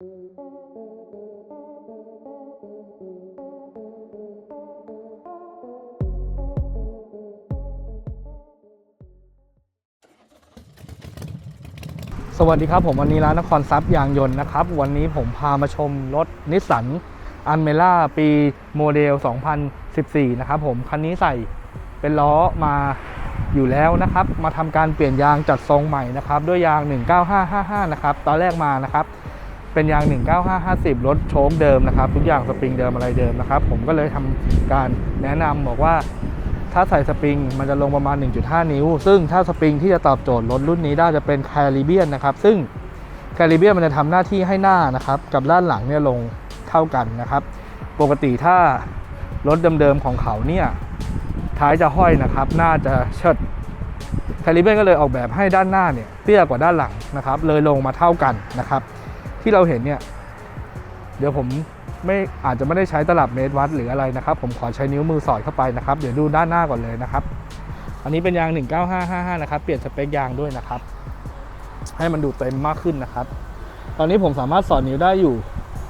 สวัสดีครับผมวันนี้ร้านนครทรัพย์ยางยนต์นะครับ วันนี้ผมพามาชมรถนิสสันอันเมล่าปีโมเดล 2014 นะครับผม คันนี้ใส่เป็นล้อมาอยู่แล้วนะครับ มาทำการเปลี่ยนยางจัดทรงใหม่นะครับ ด้วยยาง 19555 นะครับ ตอนแรกมานะครับ เป็นยาง 19550 รถโชคเดิมนะครับ ทุกอย่างสปริงเดิมอะไรเดิมนะครับ ผมก็เลยทำการแนะนำบอกว่า ถ้าใส่สปริงมันจะลงประมาณ 1.5 นิ้ว ซึ่งถ้าสปริงที่จะตอบโจทย์รถรุ่นนี้ได้จะเป็นแคริเบียนนะครับ ซึ่งแคริเบียนมันจะทำหน้าที่ให้หน้านะครับกับด้านหลังเนี่ยลงเท่ากันนะครับ ปกติถ้ารถเดิมๆของเขาเนี่ยท้ายจะห้อยนะครับ หน้าจะเชิดแคริเบียนก็เลยออกแบบให้ด้านหน้าเนี่ยเตี้ยกว่าด้านหลังนะครับ เลยลงมาเท่ากันนะครับ ที่เราเห็นเนี่ย เดี๋ยวผมไม่อาจจะไม่ได้ใช้ตลับเมตรวัดหรืออะไรนะครับ ผมขอใช้นิ้วมือสอดเข้าไปนะครับ เดี๋ยวดูด้านหน้าก่อนเลยนะครับ อันนี้เป็นยาง 19555 นะครับ เปลี่ยนสเปคยางด้วยนะครับ ให้มันดูเต็มมากขึ้นนะครับ ตอนนี้ผมสามารถสอดนิ้วได้อยู่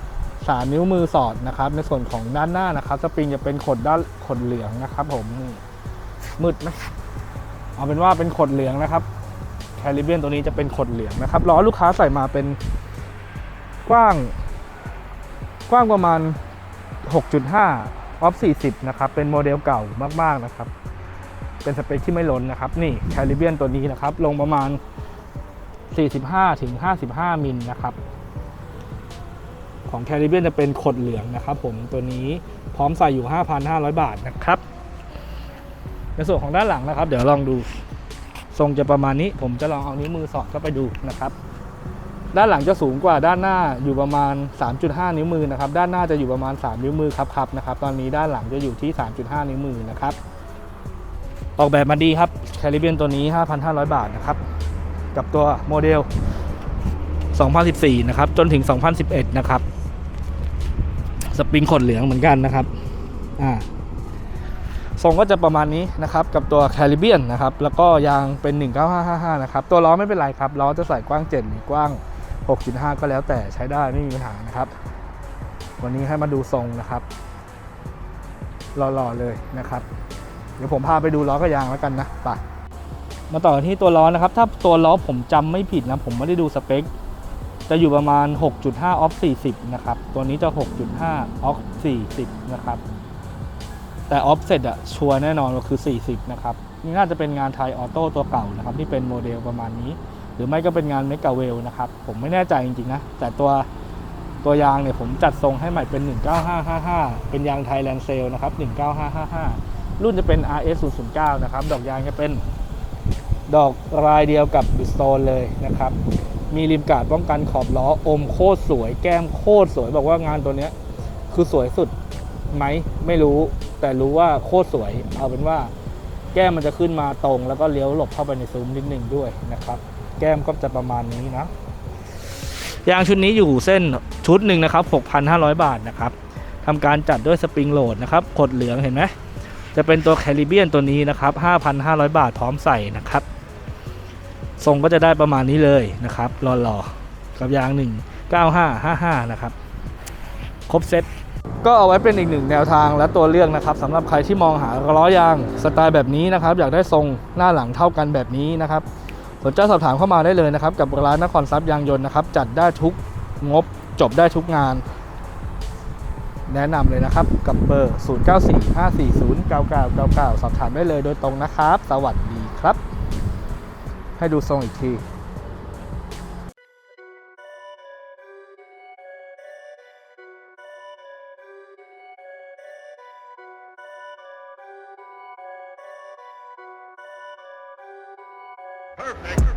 3 นิ้วมือสอดนะครับ ในส่วนของด้านหน้านะครับสปริงจะเป็นขดด้านขดเหลืองนะครับ ผมมืดไหมเอาเป็นว่าเป็นขดเหลืองนะครับแคลิเบียนตัวนี้จะเป็นขดเหลืองนะครับล้อลูกค้าใส่มาเป็น กว้าง กว้างประมาณ 6.5 ออฟ 40 นะครับ เป็นโมเดลเก่ามาก ๆ นะครับ เป็นสเปคที่ไม่ล้นนะครับ นี่แคริเบียนตัวนี้นะครับ ลงประมาณ 45 ถึง 55 มิลนะครับ ของแคริเบียนจะเป็นขดเหลืองนะครับผม ตัวนี้พร้อมใส่อยู่ 5,500 บาทนะครับ ในส่วนของด้านหลังนะครับ เดี๋ยวลองดู ทรงจะประมาณนี้ ผมจะลองเอานิ้วมือสอดเข้าไปดูนะครับ ด้านหลังจะสูงกว่าด้านหน้าอยู่ประมาณ 3.5 นิ้วมือนะครับ ด้านหน้าจะอยู่ประมาณ 3 นิ้วมือครับๆนะครับ ตอนนี้ด้านหลังจะอยู่ที่ 3.5 นิ้วมือนะครับ ออกแบบมาดีครับแคริเบียนตัวนี้ 5,500 บาทนะครับ กับตัวโมเดล 2014 นะครับ จนถึง 2011 นะครับ สปริงขดเหลืองเหมือนกันนะครับ อ่าทรงก็จะประมาณนี้นะครับกับตัวแคริเบียนนะครับแล้วก็ยางเป็น 19555 นะครับ ตัวล้อไม่เป็นไรครับ ล้อจะใส่กว้าง 7 หรือกว้าง 6.5 ก็แล้วแต่ใช้ได้ไม่มีปัญหานะครับ วันนี้ให้มาดูทรงนะครับหล่อๆเลยนะครับ เดี๋ยวผมพาไปดูล้อกับยางแล้วกันนะไปมาต่อที่ตัวล้อนะครับ ถ้าตัวล้อผมจำไม่ผิดนะ ผมไม่ได้ดูสเปค จะอยู่ประมาณ 6.5 ออฟ 40 นะครับ ตัวนี้จะ 6.5 ออฟ 40 นะครับ แต่ออฟเซ็ตอะชัวร์แน่นอนก็คือ 40 นะครับ นี่น่าจะเป็นงานไทยออโต้ตัวเก่านะครับ ที่เป็นโมเดลประมาณนี้ หรือไม่ก็เป็นงานเมกาเวลนะครับ ผมไม่แน่ใจจริงๆนะ แต่ตัวตัวยางเนี่ยผมจัดทรงให้ใหม่เป็น 19555 เป็นยางไทยแลนด์เซลนะครับ 19555 รุ่นจะเป็น RS 009นะครับ ดอกยางจะเป็นดอกรายเดียวกับบิสโตนเลยนะครับ มีริมกาดป้องกันขอบล้ออมโคตรสวย แก้มโคตรสวยบอกว่างานตัวเนี้ยคือสวยสุดไหมไม่รู้แต่รู้ว่าโคตรสวย เอาเป็นว่าแก้มมันจะขึ้นมาตรง แล้วก็เลี้ยวหลบเข้าไปในซุ้มนิดหนึ่งด้วยนะครับ แก้มก็จะประมาณนี้นะ ยางชุดนี้อยู่เส้นชุดหนึ่งนะครับ 6,500 บาทนะครับทำการจัดด้วยสปริงโหลดนะครับขดเหลืองเห็นไหมจะเป็นตัวแคริเบียนตัวนี้นะครับ 5,500 บาทพร้อมใส่นะครับ ทรงก็จะได้ประมาณนี้เลยนะครับหล่อๆกับยาง 19555 นะครับ ครบเซ็ตก็เอาไว้เป็นอีกหนึ่งแนวทางและตัวเลือกนะครับสำหรับใครที่มองหาล้อยางสไตล์แบบนี้นะครับ อยากได้ทรงหน้าหลังเท่ากันแบบนี้นะครับ สนใจสอบถามเข้ามาได้เลยนะครับ กับร้านนครทรัพย์ยางยนต์นะครับ จัดได้ทุกงบจบได้ทุกงาน แนะนำเลยนะครับ กับเบอร์ 0945409999 สอบถามได้เลยโดยตรงนะครับ สวัสดีครับ ให้ดูทรงอีกที Perfect.